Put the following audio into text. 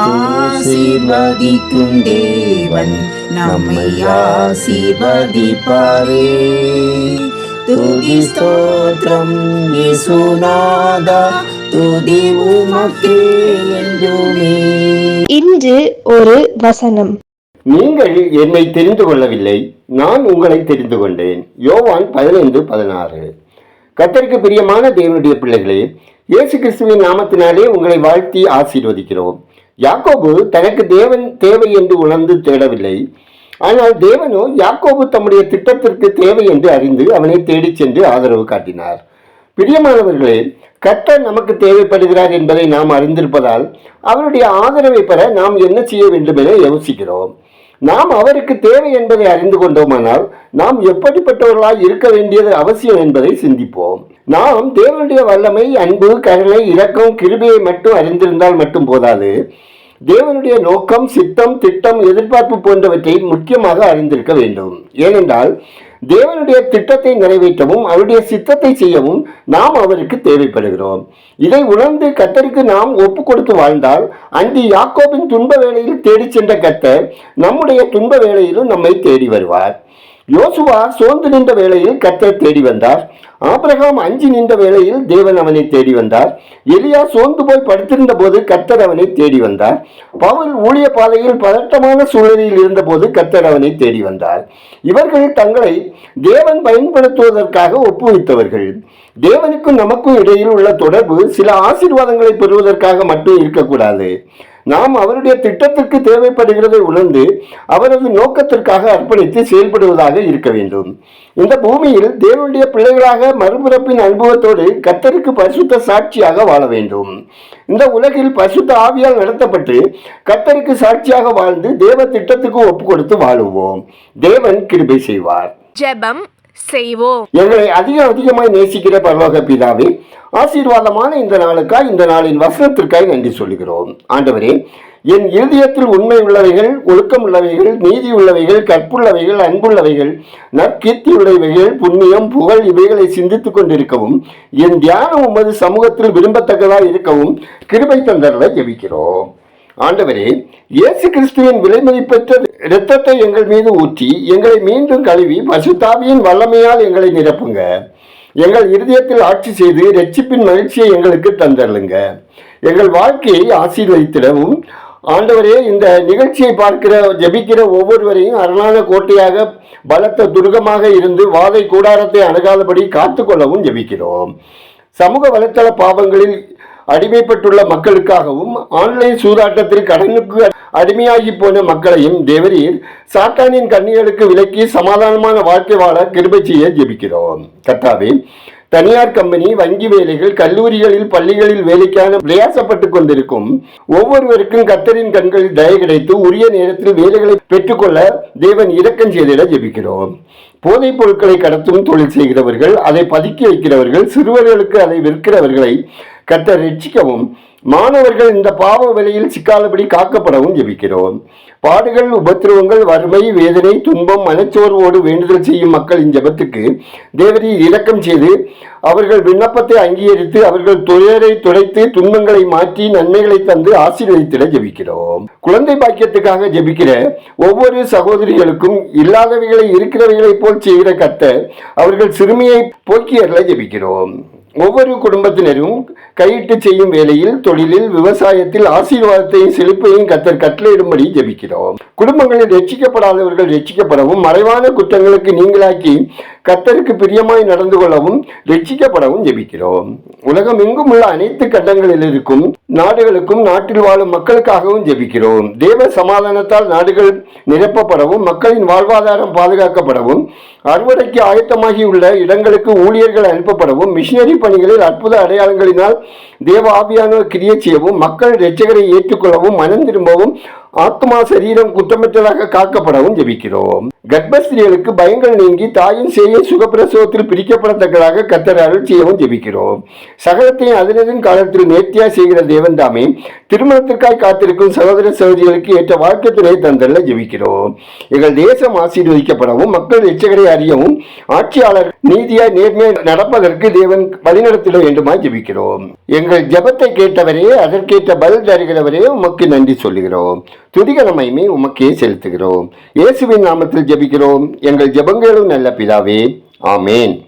ஆசீர்வதிக்கும் தேவன் நம்மை ஆசீர்வதிப்பாரே. துதி ஸ்தோத்திரம் இயேசுநாதா துதி உமக்கே என்றுமே. இன்று ஒரு வசனம். நீங்கள் என்னை தெரிந்து கொள்ளவில்லை நான் உங்களை தெரிந்து கொண்டேன். யோவான் பதினைந்து பதினாறு. கத்தருக்கு பிரியமான தேவனுடைய பிள்ளைகளே இயேசு கிறிஸ்துவின் நாமத்தினாலே உங்களை வாழ்த்தி ஆசீர்வதிக்கிறோம். யாக்கோபு தனக்கு தேவன் தேவை என்று உணர்ந்து தேடவில்லை. ஆனால் தேவனோ யாக்கோபு தம்முடைய திட்டத்திற்கு தேவை என்று அறிந்து அவனை தேடிச் சென்று ஆதரவு காட்டினார். பிரியமானவர்களே கர்த்தர் நமக்கு தேவைப்படுகிறார் என்பதை நாம் அறிந்திருப்பதால் அவருடைய ஆதரவை பெற நாம் என்ன செய்ய வேண்டும் என யோசிக்கிறோம். நாம் அவருக்கு தேவை என்பதை அறிந்து கொண்டோமானால் நாம் எப்படிப்பட்டவர்களாய் இருக்க வேண்டியது அவசியம் என்பதை சிந்திப்போம். நாம் தேவனுடைய வல்லமை அன்பு கருணை இரக்கம் கிருபையை மட்டும் அறிந்திருந்தால் மட்டும் போதாது. தேவனுடைய நோக்கம் சித்தம் திட்டம் எதிர்பார்ப்பு போன்றவற்றை முக்கியமாக அறிந்திருக்க வேண்டும். ஏனென்றால் தேவனுடைய திட்டத்தை நிறைவேற்றவும் அவருடைய சித்தத்தை செய்யவும் நாம் அவருக்கு தேவைப்படுகிறோம். இதை உணர்ந்து கத்தருக்கு நாம் ஒப்பு கொடுத்து வாழ்ந்தால் அன்று யாக்கோபின் துன்ப வேளையில் தேடி சென்ற கத்தர் நம்முடைய துன்ப வேளையிலும் நம்மை தேடி வருவார். யோசுவா சோர்ந்து நின்ற வேளையில் கத்தர் தேடி வந்தார். ஆபிரகாம் அஞ்சு நின்ற வேளையில் தேவன் அவனை தேடி வந்தார். எலியா சோர்ந்து போய் படுத்திருந்த போது கத்தர் அவனை தேடி வந்தார். பவுல் ஊழிய பாதையில் பதட்டமான சூழலில் இருந்தபோது கத்தர் அவனை தேடி வந்தார். இவர்கள் தங்களை தேவன் பயன்படுத்துவதற்காக ஒப்புவித்தவர்கள். தேவனுக்கும் நமக்கும் இடையில் உள்ள தொடர்பு சில ஆசீர்வாதங்களை பெறுவதற்காக மட்டும் இருக்கக்கூடாது. நாம் அவருடைய திட்டத்திற்கு தேவைப்படுகிறதை உணர்ந்து அவரது நோக்கத்திற்காக அர்ப்பணித்து செயல்படுவதாக இருக்க வேண்டும். இந்த பூமியில் தேவனுடைய பிள்ளைகளாக மறுபிறப்பின் அனுபவத்தோடு கத்தருக்கு பரிசுத்த சாட்சியாக வாழ வேண்டும். இந்த உலகில் பரிசுத்த ஆவியால் நடத்தப்பட்டு கத்தருக்கு சாட்சியாக வாழ்ந்து தேவ திட்டத்துக்கு ஒப்பு கொடுத்து வாழுவோம். தேவன் கிருபை செய்வார். ஜெபம் செய்வோம். எங்களை அதிகம் அதிகமாய் நேசிக்கிற பரலோக பிதாவே ஆசீர்வாதமான இந்த நாளுக்காய் இந்த நாளின் வசனத்திற்காய் நன்றி சொல்கிறோம் ஆண்டவரே என் இருதயத்தில் உண்மை உள்ளவைகள் ஒழுக்கம் உள்ளவைகள் நீதி உள்ளவைகள் கற்புள்ளவைகள் அன்புள்ளவைகள் நற்கீர்த்தி உள்ளவைகள் புண்ணியம் புகழ் இவைகளை சிந்தித்துக் கொண்டிருக்கவும் என் தியானம் உமது சமூகத்தில் விரும்பத்தக்கதாக இருக்கவும் கிருபை தந்தர்களை ஜெபிக்கிறோம். ஆண்டவரே இயேசு கிறிஸ்துவின் விலைமதிப்பற்ற இரத்தத்தை எங்கள் மீது ஊற்றி எங்களை மீண்டும் கழுவி பசுத்தாவியின் வல்லமையால் எங்களை நிரப்புங்க. எங்கள் இருதயத்தில் ஆட்சி செய்து ரட்சிப்பின் மகிழ்ச்சியை எங்களுக்கு தந்தருளுங்க. எங்கள் வாழ்க்கையை ஆசீர்வதித்திடவும். ஆண்டவரே இந்த நிகழ்ச்சியை பார்க்கிற ஜெபிக்கிற ஒவ்வொருவரையும் அரணான கோட்டையாக பலத்த துர்கமாக இருந்து வாதை கூடாரத்தை அணுகாதபடி காத்துக்கொள்ளவும் ஜெபிக்கிறோம். சமூக வலைத்தள பாவங்களில் அடிமைப்பட்டுள்ள மக்களுக்காகவும் ஆன்லைன் சூதாட்டத்தில் கடனுக்கு அடிமையாகி போன மக்களையும் தேவரீர் சாத்தானின் கண்ணிகளுக்கு விலக்கி சமாதானமான வாழ்க்கை வாழ கிருபை செய்ய ஜெபிக்கிறோம். கத்தாவே தனியார் கம்பெனி வங்கி வேலைகள் கல்லூரிகளில் பள்ளிகளில் வேலைக்கான பிரயாசப்பட்டு கொண்டிருக்கும் ஒவ்வொருவருக்கும் கத்தரின் கண்களில் தய கிடைத்து உரிய நேரத்தில் வேலைகளை பெற்றுக்கொள்ள தேவன் இரக்கம் செய்திட ஜெபிக்கிறோம். போதைப் பொருட்களை கடத்தும் தொழில் செய்கிறவர்கள் அதை பதுக்கி வைக்கிறவர்கள் சிறுவர்களுக்கு அதை விற்கிறவர்களை கத்தர் ரட்சிக்கவும் மாணவர்கள் இந்த பாவ விலையில் சிக்காதபடி காக்கப்படவும் ஜெபிக்கிறோம். பாடுகள் உபத்திரவங்கள் வறுமை வேதனை துன்பம் மனச்சோர்வோடு வேண்டுதல் செய்யும் மக்களின் ஜெபத்துக்கு தேவரீர் இரக்கம் செய்து அவர்கள் விண்ணப்பத்தை அங்கீகரித்து அவர்கள் துயரை துடைத்து துன்பங்களை மாற்றி நன்மைகளை தந்து ஆசீர்வதித்திட ஜெபிக்கிறோம். குழந்தை பாக்கியத்துக்காக ஜெபிக்கிற ஒவ்வொரு சகோதரிகளுக்கும் இல்லாதவைகளை இருக்கிறவைகளைப் போல் செய்கிற கத்த அவர்கள் சிறுமியை போக்கியர்களை ஜெபிக்கிறோம். ஒவ்வொரு குடும்பத்தினரும் கையிட்டு செய்யும் வேலையில் தொழிலில் விவசாயத்தில் ஆசீர்வாதத்தையும் செழிப்பையும் கத்தர் கட்டளையிடும்படி ஜெபிக்கிறோம். குடும்பங்களில் ரட்சிக்கப்படாதவர்கள் ரட்சிக்கப்படவும் மறைவான குற்றங்களுக்கு நீங்களாக்கி கத்தருக்கு பிரியமாய் நடந்து கொள்ளவும் ரட்சிக்கப்படவும் ஜெபிக்கிறோம். உலகம் எங்கும் உள்ள அனைத்து கண்டங்களில் இருக்கும் நாடுகளுக்கும் நாட்டில் வாழும் மக்களுக்காகவும் ஜெபிக்கிறோம். தேவ சமாதானத்தால் நாடுகள் நிரப்பப்படவும் மக்களின் வாழ்வாதாரம் பாதுகாக்கப்படவும் அறுவடைக்கு ஆயத்தமாகியுள்ள இடங்களுக்கு ஊழியர்கள் அனுப்பப்படவும் மிஷினரி பணிகளில் அற்புத அடையாளங்களினால் தேவ ஆவியானவர் கிரியை செய்யவும் மக்கள் இரட்சகரை ஏற்றுக்கொள்ளவும் மனம் திரும்பவும் ஆத்மா சரீரம் குற்றமற்றதாக காக்கப்படவும் ஜெபிக்கிறோம். கர்ப்பஸ்திரீகளுக்கு பயங்கள் நீங்கி தாயின் சேயை சுகப்பிரசவத்தில் பிரிக்கப்படத்தக்கதாக கத்தர் அருள் செய்யவும் ஜெபிக்கிறோம். சகலத்தையும் அதனதின் காலத்தில் நேர்த்தியா செய்கிற தேவன் தாமே திருமணத்திற்காய் காத்திருக்கும் சகோதர சகோதரிகளுக்கு ஏற்ற வாழ்க்கை துணை தந்தரில் ஜெபிக்கிறோம். எங்கள் தேசம் ஆசீர்வதிக்கப்படவும் மக்கள் எச்சகரை அறியவும் ஆட்சியாளர் நீதியாய் நேர்மையாய் நடப்பதற்கு தேவன் வழிநடத்திட வேண்டுமாய் ஜெபிக்கிறோம். எங்கள் ஜபத்தை கேட்டவரே அதற்கேற்ற பதில் தருகிறவரே உமக்கு நன்றி சொல்லுகிறோம். துதிகரமையுமே உமக்கே செலுத்துகிறோம். இயேசுவின் நாமத்தில் ஜெபிக்கிறோம். எங்கள் ஜெபங்களும் நல்ல பிதாவே. ஆமேன்.